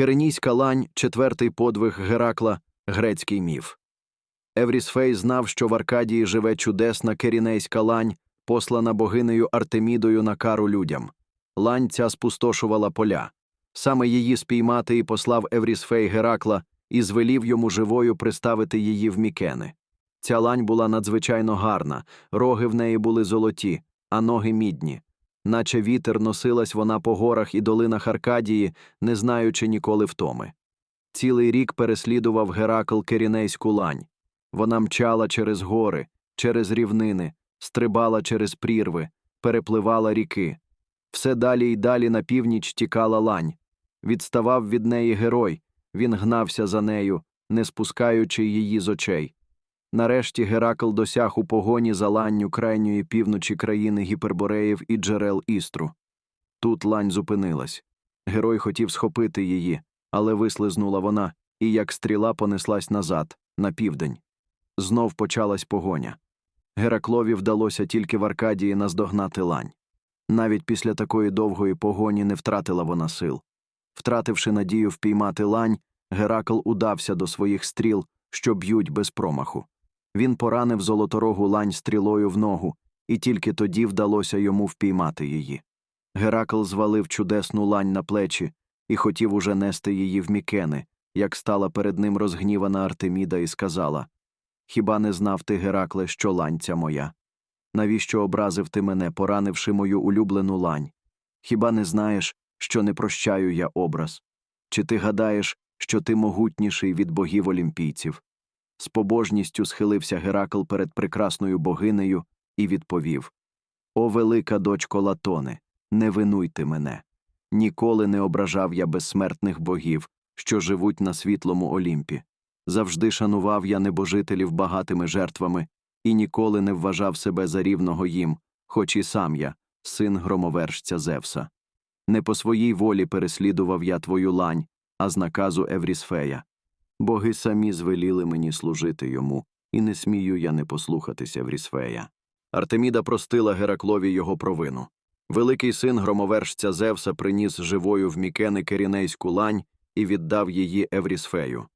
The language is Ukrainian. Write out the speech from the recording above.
Керенійська лань четвертий подвиг Геракла, грецький міф. Еврісфей знав, що в Аркадії живе чудесна керінейська лань, послана богинею Артемідою на кару людям. Лань ця спустошувала поля. Саме її спіймати і послав Еврісфей Геракла і звелів йому живою приставити її в мікени. Ця лань була надзвичайно гарна, роги в неї були золоті, а ноги мідні. Наче вітер носилась вона по горах і долинах Аркадії, не знаючи ніколи втоми. Цілий рік переслідував Геракл керінейську лань. Вона мчала через гори, через рівнини, стрибала через прірви, перепливала ріки. Все далі й далі на північ тікала лань. Відставав від неї герой, він гнався за нею, не спускаючи її з очей. Нарешті Геракл досяг у погоні за ланню крайньої півночі країни гіпербореїв і джерел істру. Тут лань зупинилась. Герой хотів схопити її, але вислизнула вона, і як стріла понеслась назад, на південь. Знов почалась погоня. Гераклові вдалося тільки в Аркадії наздогнати лань. Навіть після такої довгої погоні не втратила вона сил. Втративши надію впіймати лань, Геракл удався до своїх стріл, що б'ють без промаху. Він поранив золоторогу лань стрілою в ногу, і тільки тоді вдалося йому впіймати її. Геракл звалив чудесну лань на плечі і хотів уже нести її в мікени, як стала перед ним розгнівана Артеміда і сказала Хіба не знав ти, Геракле, що лань ця моя? Навіщо образив ти мене, поранивши мою улюблену лань? Хіба не знаєш, що не прощаю я образ? Чи ти гадаєш, що ти могутніший від богів олімпійців? З побожністю схилився Геракл перед прекрасною богинею і відповів О, велика дочко Латоне, не винуйте мене. Ніколи не ображав я безсмертних богів, що живуть на світлому Олімпі. Завжди шанував я небожителів багатими жертвами і ніколи не вважав себе за рівного їм, хоч і сам я, син громовержця Зевса. Не по своїй волі переслідував я твою лань, а з наказу Еврісфея. Боги самі звеліли мені служити йому, і не смію я не послухатися Еврісфея. Артеміда простила Гераклові його провину. Великий син громовержця Зевса приніс живою в Мікени керінейську лань і віддав її Еврісфею.